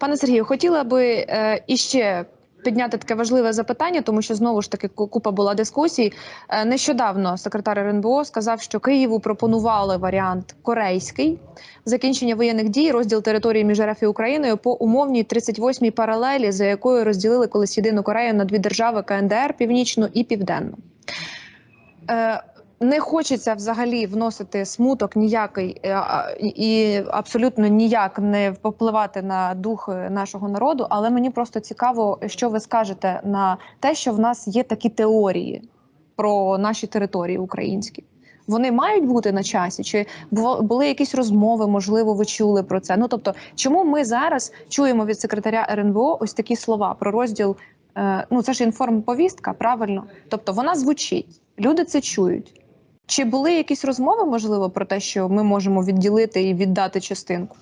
Пане Сергію, хотіла би е, іще підняти таке важливе запитання, тому що знову ж таки купа була дискусій. Е, нещодавно секретар РНБО сказав, що Києву пропонували варіант корейський закінчення воєнних дій, розділ території між РФ і Україною по умовній 38-й паралелі, за якою розділили колись єдину Корею на дві держави КНДР, північну і південну. Не хочеться взагалі вносити смуток ніякий е, і- абсолютно ніяк не впливати на дух е, нашого народу. Але мені просто цікаво, що ви скажете на те, що в нас є такі теорії про наші території українські. Вони мають бути на часі, чи бу- були якісь розмови? Можливо, ви чули про це? Ну тобто, чому ми зараз чуємо від секретаря РНБО ось такі слова про розділ? Е, ну це ж інформповістка, правильно? Тобто вона звучить, люди це чують. Чи були якісь розмови, можливо, про те, що ми можемо відділити і віддати частинку?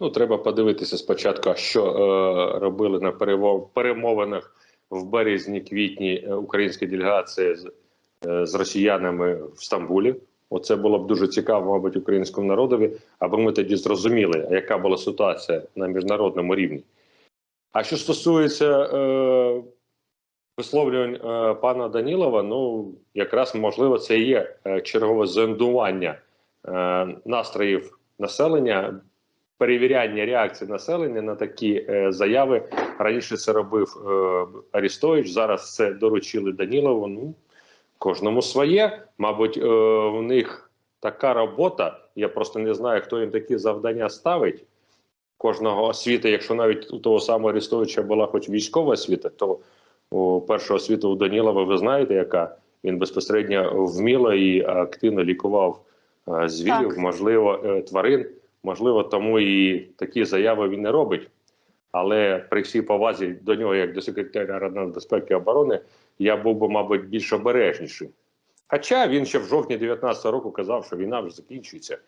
Ну, треба подивитися спочатку, що е, робили на перемовинах в березні-квітні е, українська делегація з, е, з росіянами в Стамбулі. Оце було б дуже цікаво, мабуть, українському народові, аби ми тоді зрозуміли, яка була ситуація на міжнародному рівні. А що стосується е, висловлювань е, пана Данілова, ну якраз можливо це є е, чергове зондування е, настроїв населення, перевіряння реакції населення на такі заяви. Раніше це робив Арістович, зараз це доручили Данілову. Ну кожному своє. Мабуть, в них така робота. Я просто не знаю, хто їм такі завдання ставить. Кожного освіти, якщо навіть у того самого Арістовича була хоч військова освіта, то у першого освіту у Данілова ви знаєте, яка він безпосередньо вміло і активно лікував е, звірів, Так. можливо, е, тварин. Можливо, тому і такі заяви він не робить. Але при всій повазі до нього, як до секретаря Ради безпеки і оборони, я був би, мабуть, більш обережніший. Хоча він ще в жовтні 19-го року казав, що війна вже закінчується.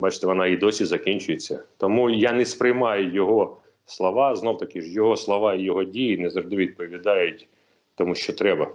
Бачите, вона і досі закінчується. Тому я не сприймаю його слова. Знов таки ж його слова і його дії не завжди відповідають тому, що треба.